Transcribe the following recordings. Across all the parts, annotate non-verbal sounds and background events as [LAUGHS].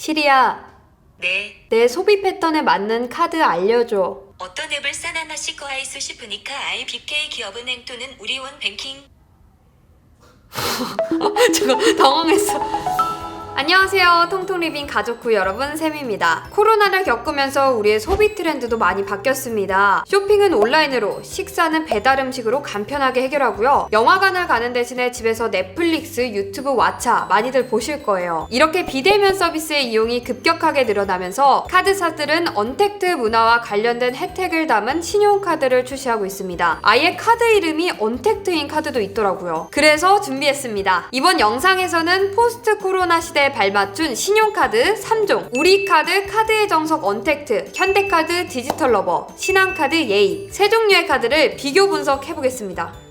시리야, 네, 내 소비 패턴에 맞는 카드 알려줘. 어떤 앱을 사나마시 거하이수 싶으니까 IBK 기업은행 또는 우리원 뱅킹 [LAUGHS] 저거 당황했어. 안녕하세요. 통통리빙 가족구 여러분, 샘입니다. 코로나를 겪으면서 우리의 소비 트렌드도 많이 바뀌었습니다. 쇼핑은 온라인으로, 식사는 배달 음식으로 간편하게 해결하고요. 영화관을 가는 대신에 집에서 넷플릭스, 유튜브, 왓챠 많이들 보실 거예요. 이렇게 비대면 서비스의 이용이 급격하게 늘어나면서 카드사들은 언택트 문화와 관련된 혜택을 담은 신용카드를 출시하고 있습니다. 아예 카드 이름이 언택트인 카드도 있더라고요. 그래서 준비했습니다. 이번 영상에서는 포스트 코로나 시대에 발맞춘 신용카드 3종, 우리카드, 카드의 정석 언택트, 현대카드 디지털 러버, 신한카드 예의 세 종류의 카드를 비교 분석해보겠습니다.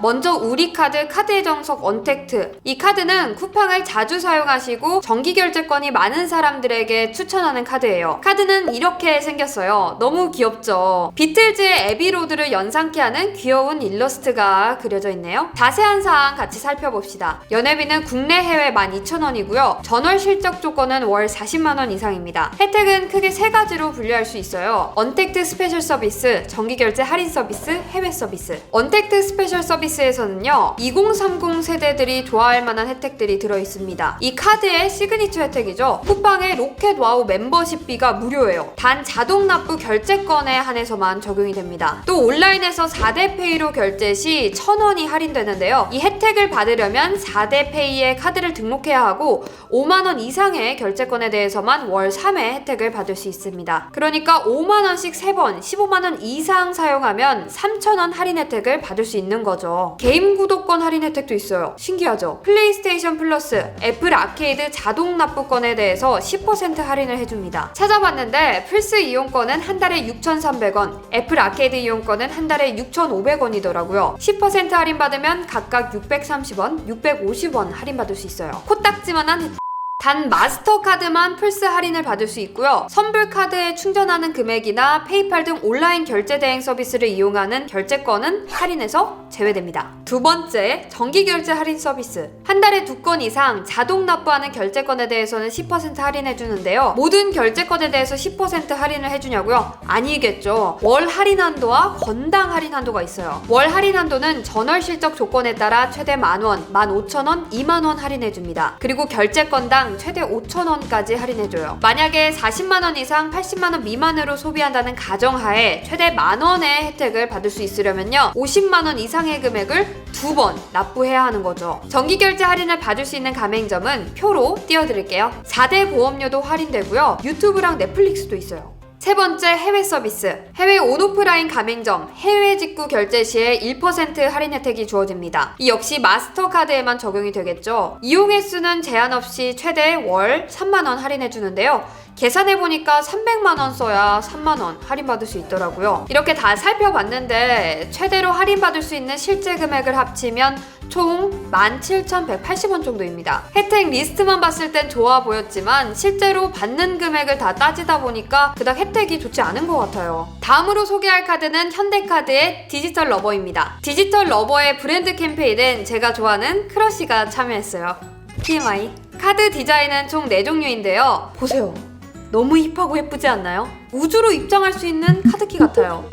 먼저 우리 카드 카드의 정석 언택트. 이 카드는 쿠팡을 자주 사용하시고 정기 결제권이 많은 사람들에게 추천하는 카드예요. 카드는 이렇게 생겼어요. 너무 귀엽죠? 비틀즈의 에비로드를 연상케 하는 귀여운 일러스트가 그려져 있네요. 자세한 사항 같이 살펴봅시다. 연회비는 국내 해외 12,000원이고요. 전월 실적 조건은 월 40만원 이상입니다. 혜택은 크게 세 가지로 분류할 수 있어요. 언택트 스페셜 서비스 정기 결제 할인 서비스 해외 서비스. 언택트 스페셜 서비스 서비스에서는요 2030 세대들이 좋아할 만한 혜택들이 들어있습니다. 이 카드의 시그니처 혜택이죠. 쿠팡의 로켓 와우 멤버십비가 무료예요. 단 자동 납부 결제권에 한해서만 적용이 됩니다. 또 온라인에서 4대 페이로 결제 시 1000원이 할인되는데요. 이 혜택을 받으려면 4대 페이에 카드를 등록해야 하고 5만원 이상의 결제권에 대해서만 월 3회 혜택을 받을 수 있습니다. 그러니까 5만원씩 3번 15만원 이상 사용하면 3,000원 할인 혜택을 받을 수 있는 거죠 게임 구독권 할인 혜택도 있어요. 신기하죠? 플레이스테이션 플러스, 애플 아케이드 자동 납부권에 대해서 10% 할인을 해줍니다. 찾아봤는데 플스 이용권은 한 달에 6,300원, 애플 아케이드 이용권은 한 달에 6,500원이더라고요. 10% 할인 받으면 각각 630원, 650원 할인 받을 수 있어요. 코딱지만한. 단 마스터카드만 플스 할인을 받을 수 있고요. 선불 카드에 충전하는 금액이나 페이팔 등 온라인 결제 대행 서비스를 이용하는 결제권은 할인에서 제외됩니다. 두 번째, 정기 결제 할인 서비스. 한 달에 두 건 이상 자동 납부하는 결제권에 대해서는 10% 할인해 주는데요. 모든 결제권에 대해서 10% 할인을 해 주냐고요? 아니겠죠. 월 할인 한도와 건당 할인 한도가 있어요. 월 할인 한도는 전월 실적 조건에 따라 최대 만 원, 만 오천 원, 2만 원 할인해 줍니다. 그리고 결제권당 최대 5,000원까지 할인해줘요. 만약에 40만원 이상 80만원 미만으로 소비한다는 가정하에 최대 만원의 혜택을 받을 수 있으려면요. 50만원 이상의 금액을 두 번 납부해야 하는 거죠. 정기결제 할인을 받을 수 있는 가맹점은 표로 띄워드릴게요. 4대 보험료도 할인되고요. 유튜브랑 넷플릭스도 있어요. 세 번째 해외 서비스. 해외 온오프라인 가맹점 해외 직구 결제 시에 1% 할인 혜택이 주어집니다. 이 역시 마스터카드에만 적용이 되겠죠. 이용 횟수는 제한 없이 최대 월 3만원 할인해 주는데요. 계산해보니까 300만원 써야 3만원 할인받을 수 있더라고요. 이렇게 다 살펴봤는데 최대로 할인받을 수 있는 실제 금액을 합치면 총 17,180원 정도입니다. 혜택 리스트만 봤을 땐 좋아 보였지만 실제로 받는 금액을 다 따지다 보니까 그닥 혜택이 좋지 않은 것 같아요. 다음으로 소개할 카드는 현대카드의 디지털 러버입니다. 디지털 러버의 브랜드 캠페인은 제가 좋아하는 크러쉬가 참여했어요. TMI. 카드 디자인은 총 4종류인데요. 보세요. 너무 힙하고 예쁘지 않나요? 우주로 입장할 수 있는 카드키 같아요.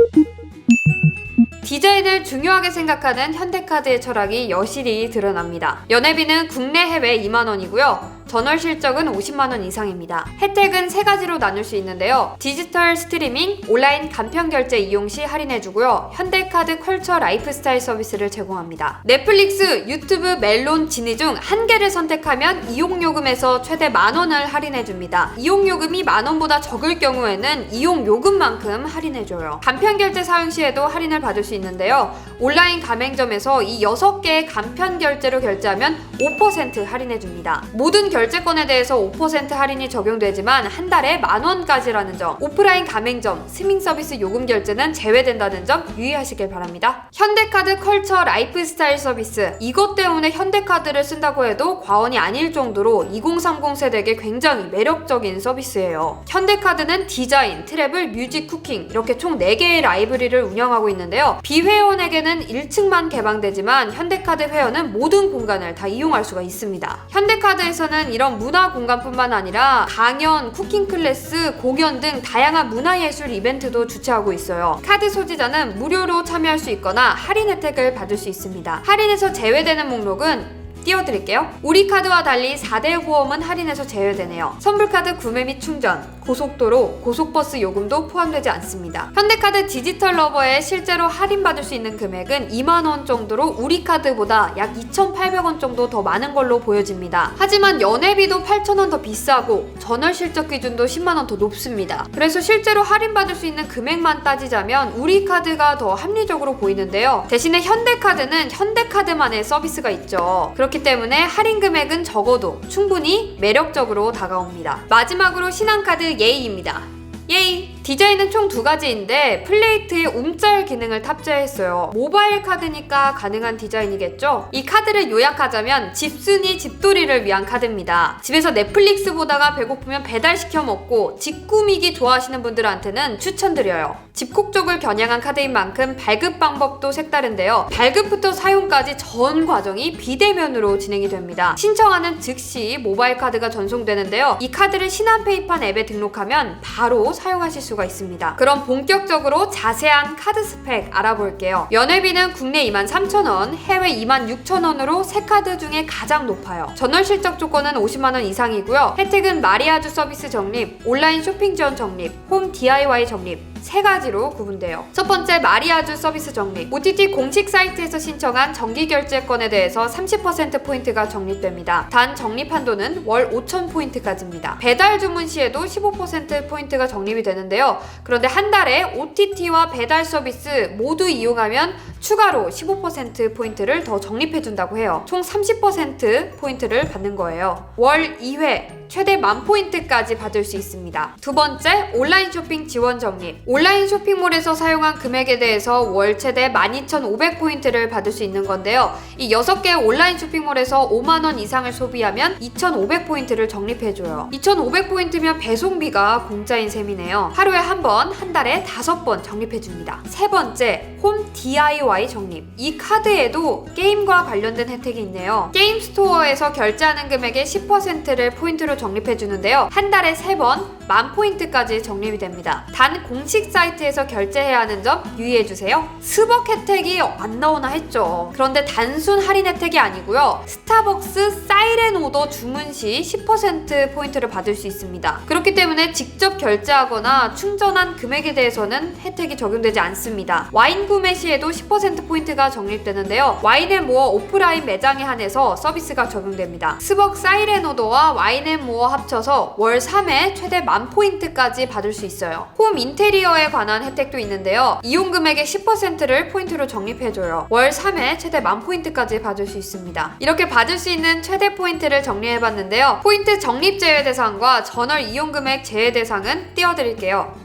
디자인을 중요하게 생각하는 현대카드의 철학이 여실히 드러납니다. 연회비는 국내 해외 2만원이고요. 전월 실적은 50만 원 이상입니다. 혜택은 세 가지로 나눌 수 있는데요. 디지털 스트리밍, 온라인 간편 결제 이용 시 할인해 주고요. 현대카드 컬처 라이프스타일 서비스를 제공합니다. 넷플릭스, 유튜브, 멜론, 지니 중 한 개를 선택하면 이용 요금에서 최대 만 원을 할인해 줍니다. 이용 요금이 만 원보다 적을 경우에는 이용 요금만큼 할인해 줘요. 간편 결제 사용 시에도 할인을 받을 수 있는데요. 온라인 가맹점에서 이 6개의 간편 결제로 결제하면 5% 할인해 줍니다. 모든 결제 결제권에 대해서 5% 할인이 적용되지만 한 달에 만 원까지라는 점, 오프라인 가맹점, 스밍 서비스 요금 결제는 제외된다는 점 유의하시길 바랍니다. 현대카드 컬처 라이프스타일 서비스 이것 때문에 현대카드를 쓴다고 해도 과언이 아닐 정도로 2030 세대에게 굉장히 매력적인 서비스예요. 현대카드는 디자인, 트래블, 뮤직, 쿠킹 이렇게 총 4개의 라이브리를 운영하고 있는데요. 비회원에게는 1층만 개방되지만 현대카드 회원은 모든 공간을 다 이용할 수가 있습니다. 현대카드에서는 이런 문화 공간뿐만 아니라 강연, 쿠킹 클래스, 공연 등 다양한 문화예술 이벤트도 주최하고 있어요. 카드 소지자는 무료로 참여할 수 있거나 할인 혜택을 받을 수 있습니다. 할인에서 제외되는 목록은 띄워드릴게요. 우리 카드와 달리 4대 보험은 할인에서 제외되네요. 선불카드 구매 및 충전, 고속도로, 고속버스 요금도 포함되지 않습니다. 현대카드 디지털 러버에 실제로 할인받을 수 있는 금액은 2만원 정도로 우리 카드보다 약 2,800원 정도 더 많은 걸로 보여집니다. 하지만 연회비도 8,000원 더 비싸고 전월 실적 기준도 10만원 더 높습니다. 그래서 실제로 할인받을 수 있는 금액만 따지자면 우리 카드가 더 합리적으로 보이는데요. 대신에 현대카드는 현대카드만의 서비스가 있죠. 그렇 기 때문에 할인 금액은 적어도 충분히 매력적으로 다가옵니다. 마지막으로 신한카드 예이입니다. 예이! 디자인은 총 두 가지인데 플레이트에 움짤 기능을 탑재했어요. 모바일 카드니까 가능한 디자인이겠죠? 이 카드를 요약하자면 집순이 집돌이를 위한 카드입니다. 집에서 넷플릭스 보다가 배고프면 배달시켜 먹고 집 꾸미기 좋아하시는 분들한테는 추천드려요. 집콕 쪽을 겨냥한 카드인 만큼 발급 방법도 색다른데요. 발급부터 사용까지 전 과정이 비대면으로 진행이 됩니다. 신청하는 즉시 모바일 카드가 전송되는데요. 이 카드를 신한페이판 앱에 등록하면 바로 사용하실 수가 있습니다. 그럼 본격적으로 자세한 카드 스펙 알아볼게요. 연회비는 국내 23,000원, 해외 26,000원으로 세 카드 중에 가장 높아요. 전월 실적 조건은 50만원 이상이고요. 혜택은 마리아주 서비스 적립, 온라인 쇼핑 지원 적립, 홈 DIY 적립, 세 가지로 구분돼요. 첫 번째 마리아주 서비스 적립. OTT 공식 사이트에서 신청한 정기 결제권에 대해서 30% 포인트가 적립됩니다. 단 적립 한도는 월 5천 포인트까지입니다. 배달 주문 시에도 15% 포인트가 적립이 되는데요. 그런데 한 달에 OTT와 배달 서비스 모두 이용하면 추가로 15% 포인트를 더 적립해 준다고 해요. 총 30% 포인트를 받는 거예요. 월 2회 최대 만 포인트까지 받을 수 있습니다. 두 번째, 온라인 쇼핑 지원 적립. 온라인 쇼핑몰에서 사용한 금액에 대해서 월 최대 12,500포인트를 받을 수 있는 건데요. 이 6개 온라인 쇼핑몰에서 5만원 이상을 소비하면 2,500포인트를 적립해줘요. 2,500포인트면 배송비가 공짜인 셈이네요. 하루에 한 번, 한 달에 다섯 번 적립해줍니다. 세 번째, 홈 DIY 적립. 이 카드에도 게임과 관련된 혜택이 있네요. 게임 스토어에서 결제하는 금액의 10%를 포인트로 적립해 주는데요. 한 달에 세 번, 만 포인트까지 적립이 됩니다. 단 공식 사이트에서 결제해야 하는 점 유의해 주세요. 스벅 혜택이 안 나오나 했죠. 그런데 단순 할인 혜택이 아니고요. 스타벅스 사이렌 오더 주문 시 10% 포인트를 받을 수 있습니다. 그렇기 때문에 직접 결제하거나 충전한 금액에 대해서는 혜택이 적용되지 않습니다. 와인 구매 시에도 10% 포인트가 적립되는데요. 와인앤모어 오프라인 매장에 한해서 서비스가 적용됩니다. 스벅 사이렌 오더와 와인앤모어 합쳐서 월 3회 최대 만 포인트까지 받을 수 있어요. 홈 인테리어에 관한 혜택도 있는데요. 이용 금액의 10%를 포인트로 적립해줘요. 월 3회 최대 만 포인트까지 받을 수 있습니다. 이렇게 받을 수 있는 최대 포인트를 정리해봤는데요. 포인트 적립 제외 대상과 전월 이용 금액 제외 대상은 띄워드릴게요.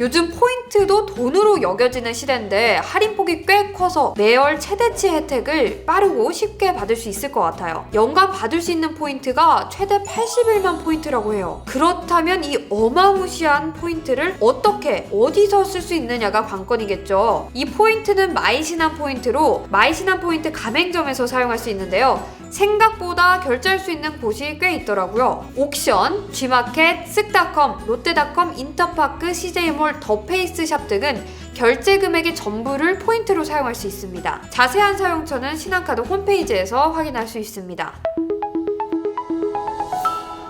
요즘 포인트도 돈으로 여겨지는 시대인데 할인폭이 꽤 커서 매월 최대치 혜택을 빠르고 쉽게 받을 수 있을 것 같아요. 연간 받을 수 있는 포인트가 최대 81만 포인트라고 해요. 그렇다면 이 어마무시한 포인트를 어떻게 어디서 쓸 수 있느냐가 관건이겠죠. 이 포인트는 마이신한 포인트로 마이신한 포인트 가맹점에서 사용할 수 있는데요. 생각보다 결제할 수 있는 곳이 꽤 있더라고요. 옥션, G마켓, 쓱닷컴, 롯데닷컴, 인터파크, CJ몰, 더페이스샵 등은 결제 금액의 전부를 포인트로 사용할 수 있습니다. 자세한 사용처는 신한카드 홈페이지에서 확인할 수 있습니다.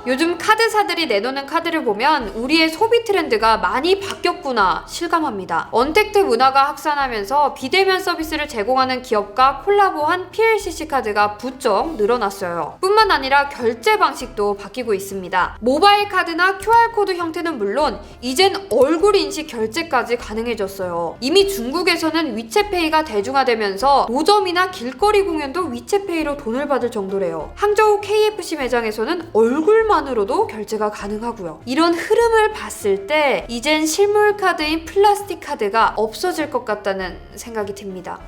요즘 카드사들이 내놓는 카드를 보면 우리의 소비 트렌드가 많이 바뀌었구나 실감합니다. 언택트 문화가 확산하면서 비대면 서비스를 제공하는 기업과 콜라보한 PLCC 카드가 부쩍 늘어났어요. 뿐만 아니라 결제 방식도 바뀌고 있습니다. 모바일 카드나 QR코드 형태는 물론 이젠 얼굴 인식 결제까지 가능해졌어요. 이미 중국에서는 위챗페이가 대중화되면서 노점이나 길거리 공연도 위챗페이로 돈을 받을 정도래요. 항저우 KFC 매장에서는 얼굴 만으로도 결제가 가능하고요. 이런 흐름을 봤을 때 이젠 실물 카드인 플라스틱 카드가 없어질 것 같다는 생각이 듭니다.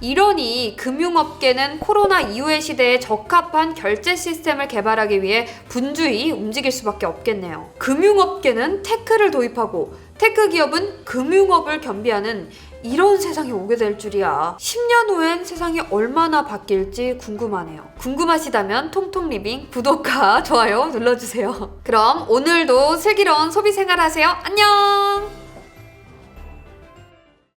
이러니 금융업계는 코로나 이후의 시대에 적합한 결제 시스템을 개발하기 위해 분주히 움직일 수밖에 없겠네요. 금융업계는 테크를 도입하고 테크 기업은 금융업을 겸비하는 이런 세상이 오게 될 줄이야. 10년 후엔 세상이 얼마나 바뀔지 궁금하네요. 궁금하시다면 통통 리빙 구독과 좋아요 눌러주세요. 그럼 오늘도 슬기로운 소비 생활 하세요. 안녕!